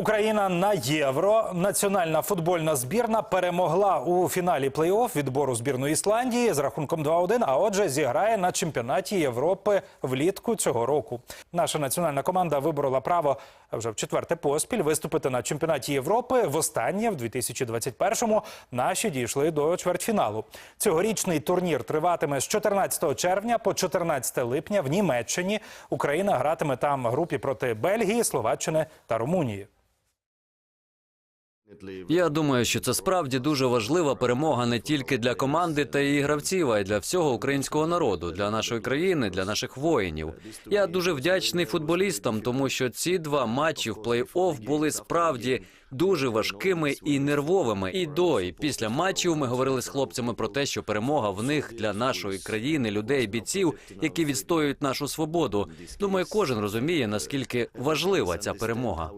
Україна на євро. Національна футбольна збірна перемогла у фіналі плей-офф відбору збірної Ісландії з рахунком 2-1, а отже, зіграє на чемпіонаті Європи влітку цього року. Наша національна команда виборола право вже в четверте поспіль виступити на чемпіонаті Європи. Востаннє в 2021-му наші дійшли до чвертьфіналу. Цьогорічний турнір триватиме з 14 червня по 14 липня в Німеччині. Україна гратиме там групі проти Бельгії, Словаччини та Румунії. Я думаю, що це справді дуже важлива перемога не тільки для команди та її гравців, а й для всього українського народу, для нашої країни, для наших воїнів. Я дуже вдячний футболістам, тому що ці два матчі в плей-офф були справді дуже важкими і нервовими. І до і після матчів ми говорили з хлопцями про те, що перемога в них для нашої країни, людей, бійців, які відстоюють нашу свободу. Думаю, кожен розуміє наскільки важлива ця перемога.